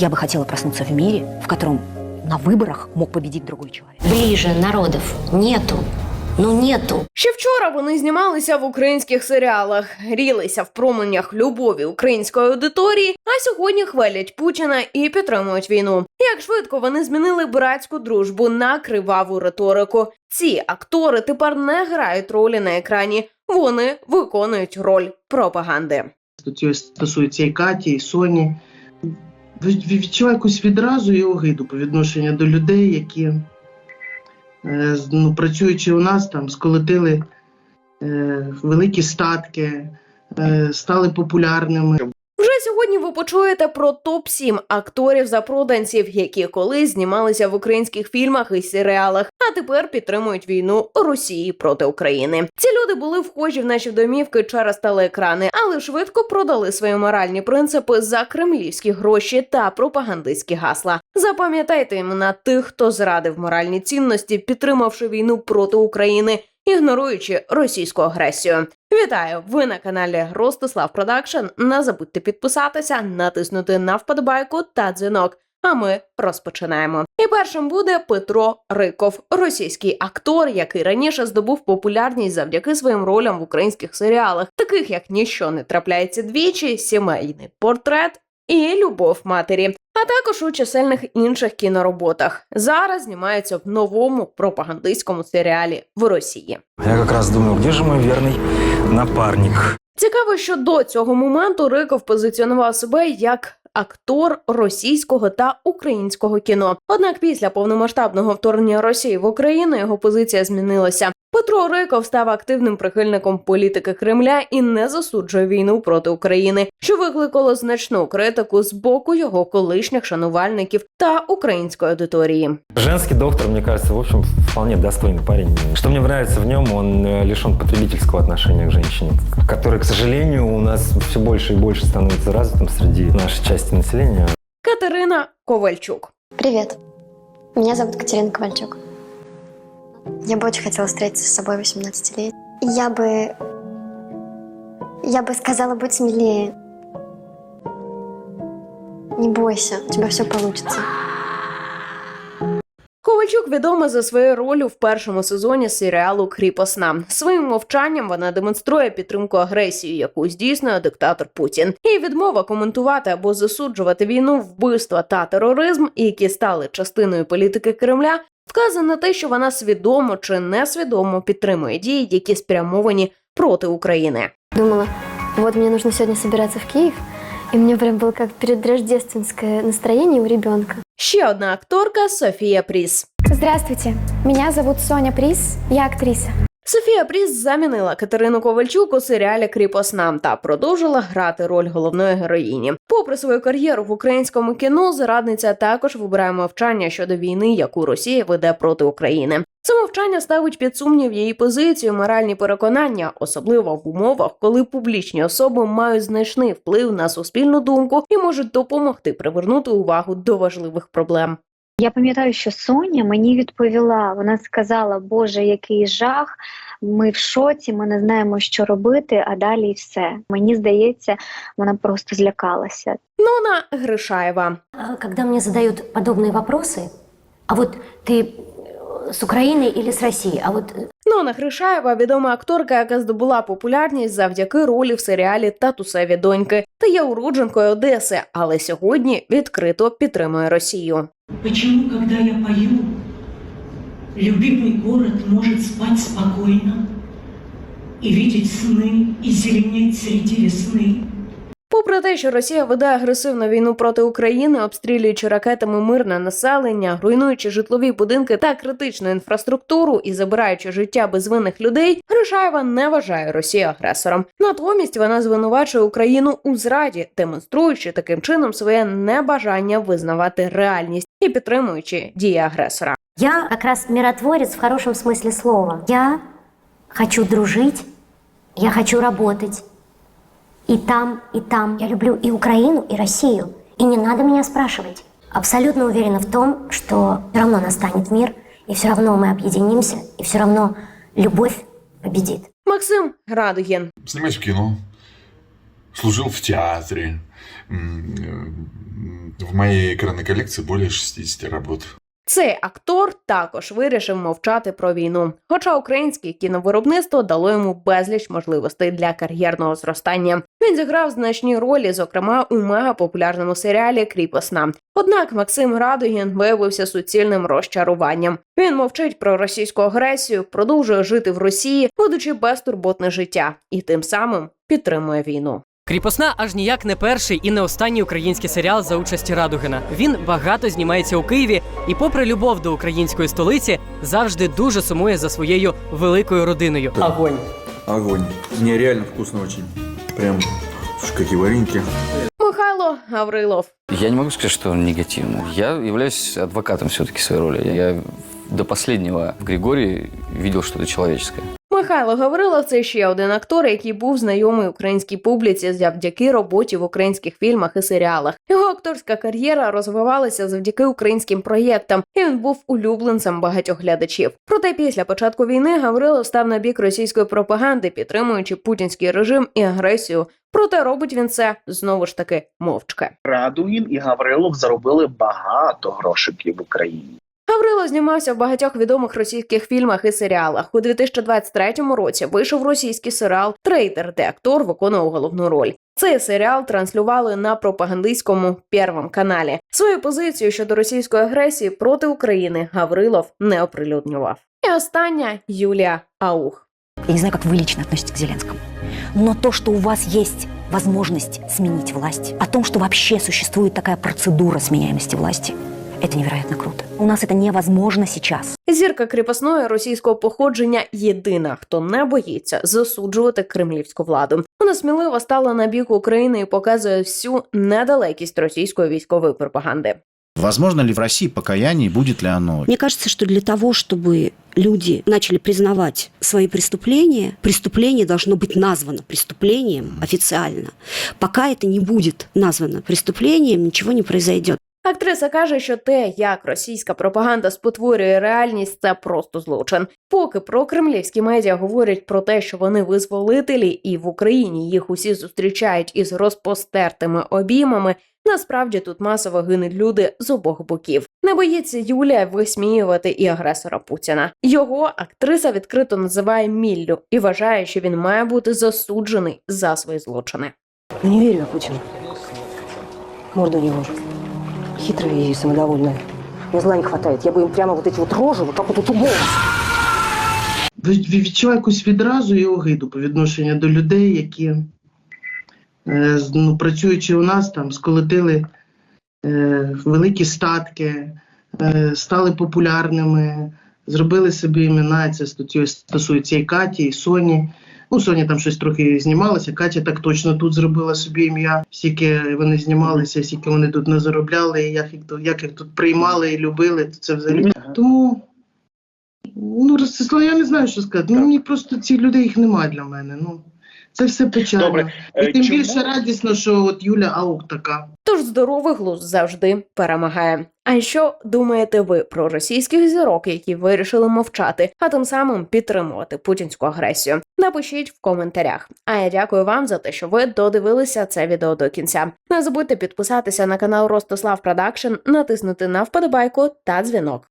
Я бы хотела проснуться в мире, в котором на выборах мог победить другой человек. Ближе народов нету. Ну нету. Ще вчора вони знімалися в українських серіалах, грілися в променях любові української аудиторії, а сьогодні хвалять Путіна і підтримують війну. Як швидко вони змінили братську дружбу на криваву риторику. Ці актори тепер не грають ролі на екрані, вони виконують роль пропаганди. Статтю стосується і Каті, і Соні. Відчуваю якусь відразу і огиду по відношенню до людей, які, е, ну, працюючи у нас, там, сколотили е, великі статки, е, стали популярними. Сьогодні ви почуєте про топ 7 акторів запроданців, які колись знімалися в українських фільмах і серіалах, а тепер підтримують війну Росії проти України. Ці люди були вхожі в наші домівки через телеекрани, але швидко продали свої моральні принципи за кремлівські гроші та пропагандистські гасла. Запам'ятайте імена тих, хто зрадив моральні цінності, підтримавши війну проти України. Ігноруючи російську агресію, вітаю! Ви на каналі Ростислав Продакшн. Не забудьте підписатися, натиснути на вподобайку та дзвінок. А ми розпочинаємо. І першим буде Петро Риков, російський актор, який раніше здобув популярність завдяки своїм ролям в українських серіалах, таких як Ніщо не трапляється двічі, сімейний портрет і Любов матері, а також у чисельних інших кінороботах. Зараз знімається в новому пропагандистському серіалі в Росії. Я как раз думаю, где же мой верный напарник? Цікаво, що до цього моменту Риков позиціонував себе як актор російського та українського кіно. Однак після повномасштабного вторгнення Росії в Україну його позиція змінилася. Петро Риков став активним прихильником політики Кремля і не засуджує війну проти України, що викликало значну критику з боку його колишніх шанувальників та української аудиторії. Женский доктор, мне кажется, в общем, вполне достойный парень. Что мне нравится в нем, он э, лишен потребительского отношения к женщине, который, к сожалению, у нас все больше и больше становится развитым среди нашей части населения. Катерина Ковальчук. Привет. Меня зовут Катерина Ковальчук. Я бы очень хотела встретиться с собой 18 лет. Я бы... Я бы сказала, будь смелее. Не бойся, у тебя все получится. Ковальчук відома за своєю ролью в першому сезоні серіалу Кріпосна. Своїм мовчанням вона демонструє підтримку агресії, яку здійснює диктатор Путін. І відмова коментувати або засуджувати війну, вбивства та тероризм, які стали частиною політики Кремля, вказує на те, що вона свідомо чи несвідомо підтримує дії, які спрямовані проти України. Думала, от мені потрібно сьогодні збиратися в Київ, і мені прям було як передрождественське настроєння у ребенка. Ще одна акторка Софія Пріс. Здравствуйте, меня зовут Соня Прис, я актриса. Софія Пріс замінила Катерину Ковальчук у серіалі Кріпосна та продовжила грати роль головної героїні. Попри свою кар'єру в українському кіно, зрадниця також вибирає мовчання щодо війни, яку Росія веде проти України. Це мовчання ставить під сумнів її позицію, моральні переконання, особливо в умовах, коли публічні особи мають значний вплив на суспільну думку і можуть допомогти привернути увагу до важливих проблем. Я пам'ятаю, що Соня мені відповіла. Вона сказала: Боже, який жах! Ми в шоці, ми не знаємо, що робити, а далі все. Мені здається, вона просто злякалася. Нона Гришаєва. А Когда мне задают подобные вопросы, а вот ты э, с Украины или с России, а вот э, Нона Гришаєва відома акторка, яка здобула популярність завдяки ролі в серіалі Татусеві доньки та є уродженкою Одеси, але сьогодні відкрито підтримує Росію. Почему, когда я пою, любимый город может спать спокойно и видеть сны и зеленеть среди весны? Попри те, що Росія веде агресивну війну проти України, обстрілюючи ракетами мирне населення, руйнуючи житлові будинки та критичну інфраструктуру і забираючи життя безвинних людей, Гришаєва не вважає Росію агресором. Натомість вона звинувачує Україну у зраді, демонструючи таким чином своє небажання визнавати реальність і підтримуючи дії агресора. я как раз миротворец в хорошем смысле слова. Я хочу дружить, я хочу работать. И там, и там. Я люблю и Украину, и Россию. И не надо меня спрашивать. Абсолютно уверена в том, что все равно настанет мир, и все равно мы объединимся, и все равно любовь победит. Максим Радугін. Снимаюсь в кино. служил в театре. Э, В моей экранной коллекции более 60 работ. Цей актор також вирішив мовчати про війну. Хоча українське кіновиробництво дало йому безліч можливостей для кар'єрного зростання. Він зіграв значні ролі, зокрема у мегапопулярному серіалі Кріпосна. Однак Максим Радугін виявився суцільним розчаруванням. Він мовчить про російську агресію, продовжує жити в Росії, ведучи безтурботне життя, і тим самим підтримує війну. Кріпосна аж ніяк не перший і не останній український серіал за участі Радугина. Він багато знімається у Києві і, попри любов до української столиці, завжди дуже сумує за своєю великою родиною. Огонь. Огонь. Нереально вкусно очень. Прям какие вареники. Михайло Гаврилов. Я не могу сказать, что он негативный. Я являюсь адвокатом все-таки своей роли. Я до последнего в Григории видел что-то человеческое. Михайло Гаврилов це ще один актор, який був знайомий українській публіці завдяки роботі в українських фільмах і серіалах. Його акторська кар'єра розвивалася завдяки українським проєктам, і він був улюбленцем багатьох глядачів. Проте після початку війни Гаврилов став на бік російської пропаганди, підтримуючи путінський режим і агресію. Проте робить він це знову ж таки мовчки. Радугін і Гаврилов заробили багато грошиків в Україні. Гаврило знімався в багатьох відомих російських фільмах і серіалах. У 2023 році вийшов російський серіал Трейдер, де актор виконував головну роль. Цей серіал транслювали на пропагандистському Первом каналі. Свою позицію щодо російської агресії проти України Гаврилов не оприлюднював. І остання Юлія Аух. Я не знаю, как вы лично относитесь к Зеленскому. Но то, что у вас есть возможность сменить власть, о том, что вообще существует такая процедура сменяемости власти, это невероятно круто. У нас это невозможно сейчас. Зірка кріпосної російського походження єдина, хто не боїться засуджувати кремлівську владу. Вона сміливо стала на бік України і показує всю недалекість російської військової пропаганди. Возможно ли в России покаяние, и будет ли оно? Мне кажется, что для того, чтобы люди начали признавать свои преступления, преступление должно быть названо преступлением официально. Пока это не будет названо преступлением, ничего не произойдет. Актриса каже, що те, як російська пропаганда спотворює реальність, це просто злочин. Поки про кремлівські медіа говорять про те, що вони визволителі, і в Україні їх усі зустрічають із розпостертими обіймами. Насправді тут масово гинуть люди з обох боків. Не боїться Юлія висміювати і агресора Путіна. Його актриса відкрито називає Міллю і вважає, що він має бути засуджений за свої злочини. Не верю я Путину. Морда у него хитрая и самодовольная. Мне зла не хватает. Я бы им прямо вот эти вот рожи, вот как вот у відчуваю якусь відразу і огиду по відношенню до людей, які, е, ну, працюючи у нас, там, сколотили е, великі статки, е, стали популярними, зробили собі імена. Це стосується і Каті, і Соні. Ну, Соня там щось трохи знімалася, Катя так точно тут зробила собі ім'я. Скільки вони знімалися, скільки вони тут не заробляли, як їх, тут- як їх тут приймали і любили, то це взагалі. Тому Ну, Ростислав, я не знаю, що сказати. Ну, мені просто ці люди їх немає для мене. Ну, це все печально. Добре, І е, тим чому- більше радісно, що от Юля Аук така. Тож здоровий глузд завжди перемагає. А що думаєте ви про російських зірок, які вирішили мовчати, а тим самим підтримувати путінську агресію? Напишіть в коментарях. А я дякую вам за те, що ви додивилися це відео до кінця. Не забудьте підписатися на канал Ростислав Продакшн, натиснути на вподобайку та дзвінок.